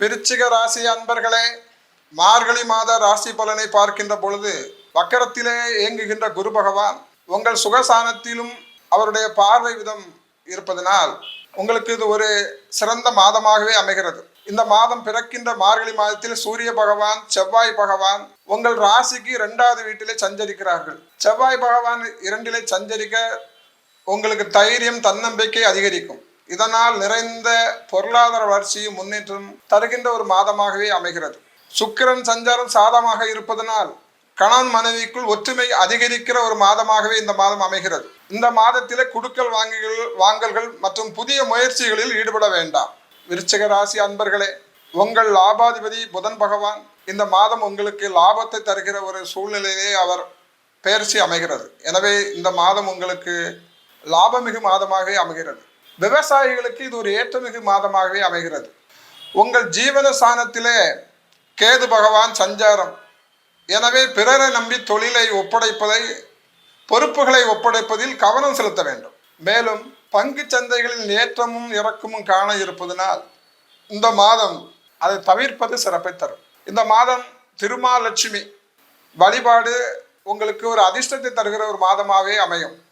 விருச்சிக ராசி அன்பர்களே மார்கழி மாத ராசி பலனை பார்க்கின்ற பொழுது வக்கரத்திலே இயங்குகின்ற குரு பகவான் உங்கள் சுகசானத்திலும் அவருடைய பார்வை விதம் இருப்பதனால் உங்களுக்கு இது ஒரு சிறந்த மாதமாகவே அமைகிறது. இந்த மாதம் பிறக்கின்ற மார்கழி மாதத்தில் சூரிய பகவான் செவ்வாய் பகவான் உங்கள் ராசிக்கு இரண்டாவது வீட்டிலே சஞ்சரிக்கிறார்கள். செவ்வாய் பகவான் இரண்டிலே சஞ்சரிக்க உங்களுக்கு தைரியம் தன்னம்பிக்கை அதிகரிக்கும். இதனால் நிறைந்த பொருளாதார வளர்ச்சியும் முன்னேற்றம் தருகின்ற ஒரு மாதமாகவே அமைகிறது. சுக்கிரன் சஞ்சாரம் சாதமாக இருப்பதனால் கணவன் மனைவிக்குள் ஒற்றுமை அதிகரிக்கிற ஒரு மாதமாகவே இந்த மாதம் அமைகிறது. இந்த மாதத்திலே குடுக்கல் வாங்குகள் வாங்கல்கள் மற்றும் புதிய முயற்சிகளில் ஈடுபட வேண்டாம். விருச்சக ராசி அன்பர்களே உங்கள் லாபாதிபதி புதன் பகவான் இந்த மாதம் உங்களுக்கு லாபத்தை தருகிற ஒரு சூழ்நிலையிலே அவர் பெயர்ச்சி அமைகிறது. எனவே இந்த மாதம் உங்களுக்கு லாபமிகு மாதமாகவே அமைகிறது. விவசாயிகளுக்கு இது ஒரு ஏற்றமிகு மாதமாகவே அமைகிறது. உங்கள் ஜீவன சாணத்திலே கேது பகவான் சஞ்சாரம். எனவே பிறரை நம்பி தொழிலை ஒப்படைப்பதை பொறுப்புகளை ஒப்படைப்பதில் கவனம் செலுத்த வேண்டும். மேலும் பங்கு சந்தைகளில் ஏற்றமும் இறக்கமும் காண இருப்பதனால் இந்த மாதம் அதை தவிர்ப்பது சிறப்பை தரும். இந்த மாதம் திருமாலட்சுமி வழிபாடு உங்களுக்கு ஒரு அதிர்ஷ்டத்தை தருகிற ஒரு மாதமாகவே அமையும்.